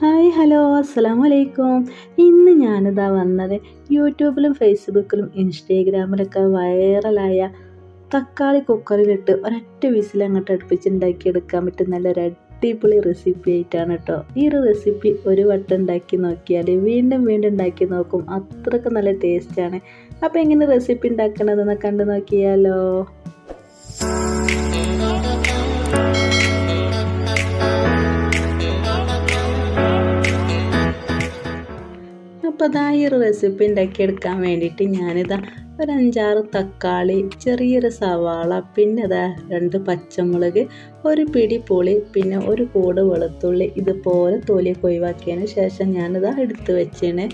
Hi hello അസ്സാം വലൈക്കും ഇന്ന് ഞാനിതാ വന്നത് യൂട്യൂബിലും ഫേസ്ബുക്കിലും ഇൻസ്റ്റാഗ്രാമിലൊക്കെ വൈറലായ തക്കാളി കുക്കറിലിട്ട് ഒരൊറ്റ വിസിൽ അങ്ങോട്ട് അടുപ്പിച്ചുണ്ടാക്കിയെടുക്കാൻ പറ്റും നല്ലൊരു അടിപൊളി റെസിപ്പി ആയിട്ടാണ് കേട്ടോ ഈ ഒരു റെസിപ്പി ഒരു വട്ടം ഉണ്ടാക്കി നോക്കിയാൽ വീണ്ടും വീണ്ടും ഉണ്ടാക്കി നോക്കും. അത്രയ്ക്ക് നല്ല ടേസ്റ്റാണ് അപ്പോൾ എങ്ങനെ റെസിപ്പി ഉണ്ടാക്കണതെന്ന് കണ്ടു നോക്കിയാലോ. അപ്പോൾ റെസിപ്പി ഉണ്ടാക്കിയെടുക്കാൻ വേണ്ടിയിട്ട് ഞാനിതാ ഒരു അഞ്ചാറ് തക്കാളി ചെറിയൊരു സവാള പിന്നെ അതാ രണ്ട് പച്ചമുളക് ഒരു പിടി പുളി പിന്നെ ഒരു കൂട് വെളുത്തുള്ളി ഇതുപോലെ തൊലിയൊക്കെ ഒഴിവാക്കിയതിന് ശേഷം ഞാനിതാ എടുത്ത് വെച്ചേണ്.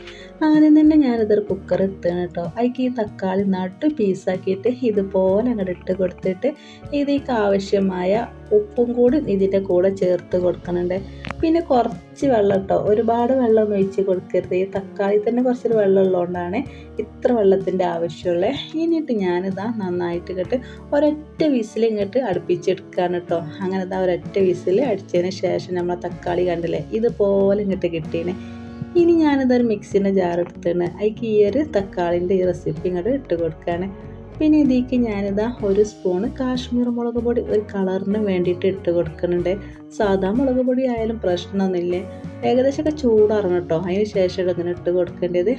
ആദ്യം തന്നെ ഞാനിതൊരു കുക്കർ എടുത്താണ് കേട്ടോ അതിക്ക് ഈ തക്കാളി നട്ടു പീസാക്കിയിട്ട് ഇതുപോലെ അങ്ങോട്ട് ഇട്ട് കൊടുത്തിട്ട് ഇതിലേക്ക് ആവശ്യമായ ഉപ്പും കൂടി ഇതിന്റെ കൂടെ ചേർത്ത് കൊടുക്കുന്നുണ്ട് പിന്നെ കുറച്ച് വെള്ളം കേട്ടോ ഒരുപാട് വെള്ളം ഒഴിച്ച് കൊടുക്കരുത്. ഈ തക്കാളി തന്നെ കുറച്ചൊരു വെള്ളം ഉള്ളതുകൊണ്ടാണ് ഇത്ര വെള്ളത്തിന്റെ ആവശ്യമുള്ളത് ഇനിയിട്ട് ഞാനിതാ നന്നായിട്ട് കേട്ട് ഒരൊറ്റ വിസിൽ ഇങ്ങോട്ട് അടുപ്പിച്ചെടുക്കുകയാണ് കേട്ടോ അങ്ങനെ ഇതാ ഒരൊറ്റ വിസിൽ അടിച്ചതിന് ശേഷം നമ്മൾ തക്കാളി കണ്ടില്ലേ? ഇതുപോലെ ഇങ്ങോട്ട് കിട്ടീനെ. ഇനി ഞാനിതൊരു മിക്സിന്റെ ജാർ എടുത്തിട്ടുണ്ട് അതിക്ക് ഈ ഒരു തക്കാളിന്റെ ഈ റെസിപ്പി ഇങ്ങോട്ട് ഇട്ട് കൊടുക്കുകയാണ് പിന്നെ ഇതിലേക്ക് ഞാനിതാ ഒരു സ്പൂണ് കാശ്മീർ മുളക് പൊടി ഒരു കളറിന് വേണ്ടിയിട്ട് ഇട്ട് കൊടുക്കുന്നുണ്ട്. സാധാ മുളക് പൊടി ആയാലും പ്രശ്നമൊന്നുമില്ല. ഏകദേശമൊക്കെ ചൂടാറണം കേട്ടോ അതിന് ശേഷം ഇങ്ങനെ ഇട്ട് കൊടുക്കേണ്ടത്.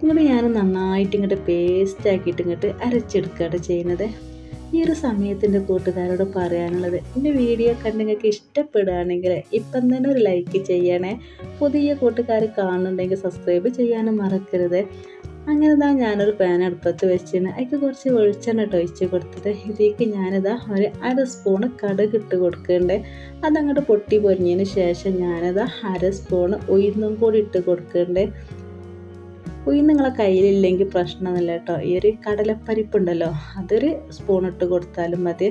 ഇങ്ങോട്ട് ഞാൻ നന്നായിട്ട് ഇങ്ങോട്ട് പേസ്റ്റ് ആക്കിയിട്ട് ഇങ്ങോട്ട് അരച്ചെടുക്കുകയാണ് ചെയ്യുന്നത്. ഈ ഒരു സമയത്തിന്റെ കൂട്ടുകാരോട് പറയാനുള്ളത് എന്റെ വീഡിയോ കണ്ട് നിങ്ങൾക്ക് ഇഷ്ടപ്പെടുകയാണെങ്കിൽ ഇപ്പം തന്നെ ഒരു ലൈക്ക് ചെയ്യണേ. പുതിയ കൂട്ടുകാർ കാണുന്നുണ്ടെങ്കിൽ സബ്സ്ക്രൈബ് ചെയ്യാനും മറക്കരുത്. അങ്ങനെ ഇതാ ഞാനൊരു പാൻ അടുപ്പത്ത് വെച്ചിരുന്നു. അതിക്ക് കുറച്ച് വെളിച്ചെണ്ണ ഒഴിച്ച് കൊടുത്തിട്ട് ഇതിലേക്ക് ഞാനിതാ ഒരു അര സ്പൂണ് കടുക് ഇട്ട് കൊടുക്കുന്നുണ്ട്. അതങ്ങോട്ട് പൊട്ടി പൊരിഞ്ഞതിന് ശേഷം ഞാനിതാ അര സ്പൂണ് ഉയർന്നും കൂടി ഇട്ട് കൊടുക്കുന്നുണ്ട്. ഉയർന്ന് നിങ്ങളെ കയ്യിലില്ലെങ്കിൽ പ്രശ്നമൊന്നുമില്ല കേട്ടോ. ഈ ഒരു കടലപ്പരിപ്പുണ്ടല്ലോ അതൊരു സ്പൂൺ ഇട്ട് കൊടുത്താലും മതി.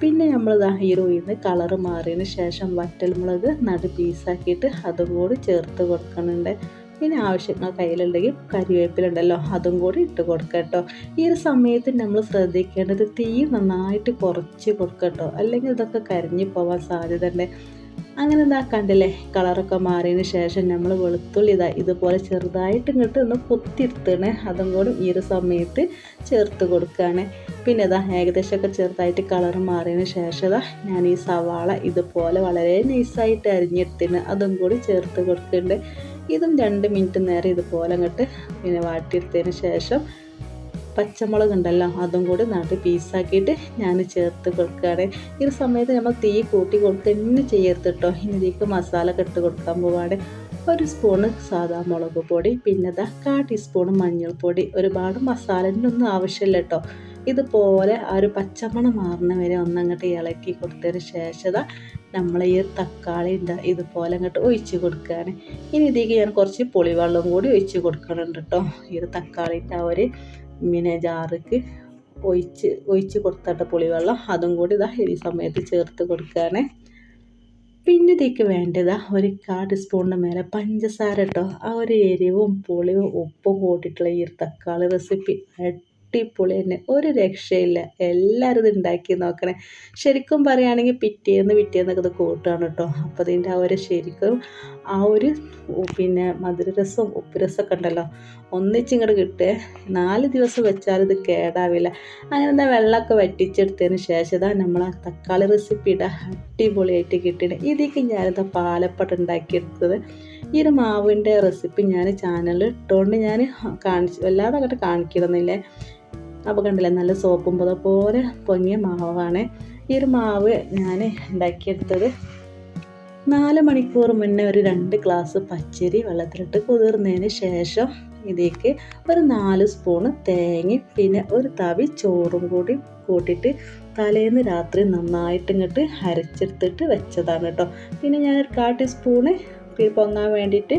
പിന്നെ നമ്മളിതാ ഈ ഉയർന്ന് കളറ് മാറിയതിന് ശേഷം വറ്റൽമുളക് നടു പീസാക്കിയിട്ട് അതും കൂടി ചേർത്ത് കൊടുക്കുന്നുണ്ട്. പിന്നെ ആവശ്യങ്ങൾ കയ്യിലുണ്ടെങ്കിൽ കരിവേപ്പിലുണ്ടല്ലോ അതും കൂടി ഇട്ട് കൊടുക്കുക കേട്ടോ. ഈ ഒരു സമയത്ത് നമ്മൾ ശ്രദ്ധിക്കേണ്ടത് തീ നന്നായിട്ട് കുറച്ച് കൊടുക്കുക കേട്ടോ. അല്ലെങ്കിൽ ഇതൊക്കെ കരിഞ്ഞു പോകാൻ സാധ്യത ഉണ്ട് അങ്ങനെ എന്താ കണ്ടില്ലേ? കളറൊക്കെ മാറിയതിന് ശേഷം നമ്മൾ വെളുത്തുള്ളി ഇതാ ഇതുപോലെ ചെറുതായിട്ട് ഇങ്ങോട്ട് ഒന്ന് കുത്തിരുത്തണേ അതും കൂടി ഈ ഒരു സമയത്ത് ചേർത്ത് കൊടുക്കുകയാണ് പിന്നെ ഇതാ ഏകദേശമൊക്കെ ചെറുതായിട്ട് കളർ മാറിയതിന് ശേഷം ഇതാ ഞാൻ ഈ സവാള ഇതുപോലെ വളരെ നൈസായിട്ട് അരിഞ്ഞെടുത്തിന് അതും കൂടി ചേർത്ത് കൊടുക്കുന്നുണ്ട്. ഇതും രണ്ട് മിനിറ്റ് നേരം ഇതുപോലെ അങ്ങോട്ട് പിന്നെ വാട്ടിയെടുത്തതിന് ശേഷം പച്ചമുളക് ഉണ്ടല്ലോ അതും കൂടി നട്ട് പീസാക്കിയിട്ട് ഞാൻ ചേർത്ത് കൊടുക്കുകയാണ്. ഈ ഒരു സമയത്ത് നമ്മൾ തീ കൂട്ടി കൊടുക്കുക തന്നെ ചെയ്യരുത് കേട്ടോ ഇതിലേക്ക് മസാല കെട്ട് കൊടുക്കാൻ പോവാണ്. ഒരു സ്പൂണ് സാധാ മുളക് പൊടി പിന്നെ ഇതാ കാ ടീസ്പൂണ് മഞ്ഞൾപ്പൊടി. ഒരുപാട് മസാലന്റെ ഒന്നും ആവശ്യമില്ല കേട്ടോ ഇതുപോലെ ആ ഒരു പച്ചമണം മാറുന്ന വരെ ഒന്നങ്ങോട്ട് ഇളക്കി കൊടുത്തതിന് ശേഷം നമ്മൾ ഈ തക്കാളി ഉണ്ട് ഇതുപോലെ അങ്ങോട്ട് ഒഴിച്ച് കൊടുക്കുകയാണ്. ഇനി ഇതിലേക്ക് ഞാൻ കുറച്ച് പുളിവെള്ളം കൂടി ഒഴിച്ച് കൊടുക്കുന്നുണ്ട് കേട്ടോ ഈ തക്കാളിന്റെ ആ ഒരു പിന്നെ ജാറിക്ക് ഒഴിച്ച് ഒഴിച്ച് കൊടുത്തട്ട പുളിവെള്ളം. അതും കൂടി ഇതാ ഈ സമയത്ത് ചേർത്ത് കൊടുക്കുകയാണ് പിന്നെ ഇതിലേക്ക് വേണ്ടത് ഒരു കാ ടീസ്പൂണിന്റെ മേലെ പഞ്ചസാര കേട്ടോ ആ ഒരു എരിവും പുളിയും ഉപ്പും കൂട്ടിയിട്ടുള്ള ഈ തക്കാളി റെസിപ്പി അടിപൊളി തന്നെ. ഒരു രക്ഷയില്ല. എല്ലാവരും ഇത് ഉണ്ടാക്കി നോക്കണേ. ശരിക്കും പറയുകയാണെങ്കിൽ പിറ്റേന്ന് പിറ്റേന്നൊക്കെ ഇത് കൂട്ടുകയാണ് കേട്ടോ. അപ്പോൾ ഇതിന്റെ ആ ഒരു ശരിക്കും ആ ഒരു പിന്നെ മധുരരസവും ഉപ്പുരസമൊക്കെ ഉണ്ടല്ലോ. ഒന്നിച്ചിങ്ങോട്ട് കിട്ടുക നാല് ദിവസം വെച്ചാൽ ഇത് കേടാവില്ല. അങ്ങനെ എന്താ വെള്ളമൊക്കെ വറ്റിച്ചെടുത്തതിന് ശേഷം ഇതാ നമ്മൾ ആ തക്കാളി റെസിപ്പിയുടെ അടിപൊളിയായിട്ട് കിട്ടിയിട്ട് ഇതിലേക്ക് ഞാനിതാ പാലപ്പട്ട് ഉണ്ടാക്കിയെടുത്തത്. ഈ ഒരു മാവിന്റെ റെസിപ്പി ഞാൻ ചാനലിൽ ഇട്ടുകൊണ്ട് ഞാൻ കാണിച്ചു വല്ലാതെ അങ്ങോട്ട് കാണിക്കണമെന്നില്ലേ അപ്പോൾ കണ്ടില്ലേ നല്ല സോപ്പും പോലെ പൊങ്ങിയ മാവാണ്. ഈ ഒരു മാവ് ഞാൻ ഉണ്ടാക്കിയെടുത്തത് നാല് മണിക്കൂർ മുന്നേ ഒരു രണ്ട് ഗ്ലാസ് പച്ചരി വെള്ളത്തിലിട്ട് കുതിർന്നതിന് ശേഷം ഇതിലേക്ക് ഒരു നാല് സ്പൂണ് തേങ്ങ പിന്നെ ഒരു തവി ചോറും കൂടി കൂട്ടിയിട്ട് തലേന്ന് രാത്രി നന്നായിട്ട് ഇങ്ങോട്ട് അരച്ചെടുത്തിട്ട് വെച്ചതാണ് കേട്ടോ. പിന്നെ ഞാനൊരു കാ ടീസ്പൂണ് പൊങ്ങാൻ വേണ്ടിയിട്ട്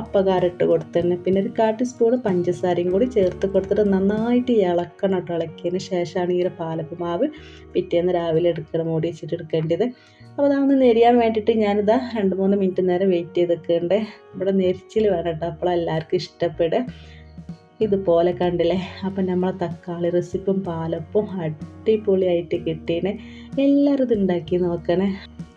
അപ്പകാരിട്ട് കൊടുത്തിട്ടുണ്ട് പിന്നെ ഒരു കാ ടീസ്പൂൺ പഞ്ചസാരയും കൂടി ചേർത്ത് കൊടുത്തിട്ട് നന്നായിട്ട് ഇളക്കണം കേട്ടോ ഇളക്കിയതിന് ശേഷമാണ് ഈ ഒരു പാലപ്പ് മാവ് പിറ്റേന്ന് രാവിലെ എടുക്കണം മൂടി വെച്ചിട്ട് എടുക്കേണ്ടത്. അപ്പോൾ അതൊന്ന് നെരിയാൻ വേണ്ടിയിട്ട് ഞാനിതാ രണ്ട് മൂന്ന് മിനിറ്റ് നേരം വെയിറ്റ് ചെയ്ത് വെക്കുന്നുണ്ട് ഇവിടെ നെരിച്ചിൽ വേണം കേട്ടോ അപ്പോൾ എല്ലാവർക്കും ഇഷ്ടപ്പെടുക. ഇതുപോലെ കണ്ടില്ലേ? അപ്പം നമ്മളെ തക്കാളി റെസിപ്പും പാലപ്പും അടിപൊളിയായിട്ട് കിട്ടീനെ എല്ലാവരും ഇത് ഉണ്ടാക്കി നോക്കണേ.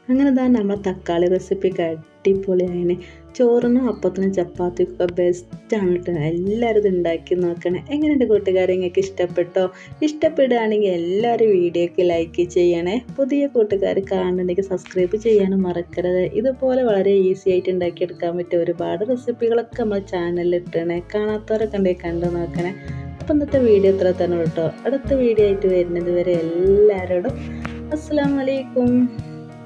അങ്ങനെ തന്നെ നമ്മുടെ തക്കാളി റെസിപ്പിക്ക് അടിപൊളിയായിന് ചോറിനും അപ്പത്തിനും ചപ്പാത്തിക്കൊക്കെ ബെസ്റ്റാണ് കേട്ടോ എല്ലാവരും ഇത് ഉണ്ടാക്കി നോക്കണേ. എങ്ങനെയുണ്ട് കൂട്ടുകാരെ? നിങ്ങൾക്ക് ഇഷ്ടപ്പെട്ടോ? ഇഷ്ടപ്പെടുകയാണെങ്കിൽ എല്ലാവരും വീഡിയോക്ക് ലൈക്ക് ചെയ്യണേ. പുതിയ കൂട്ടുകാർ കാണുന്നുണ്ടെങ്കിൽ സബ്സ്ക്രൈബ് ചെയ്യാനും മറക്കരുത്. ഇതുപോലെ വളരെ ഈസി ആയിട്ട് ഉണ്ടാക്കിയെടുക്കാൻ പറ്റിയ ഒരുപാട് റെസിപ്പികളൊക്കെ നമ്മൾ ചാനലിൽ ഇട്ടണേ. കാണാത്തവരൊക്കെ ഉണ്ടെങ്കിൽ കണ്ടു നോക്കണേ. അപ്പം ഇന്നത്തെ വീഡിയോ ഇത്ര തന്നെ കേട്ടോ അടുത്ത വീഡിയോ ആയിട്ട് വരുന്നത് വരെ എല്ലാവരോടും അസ്സാം വലൈക്കും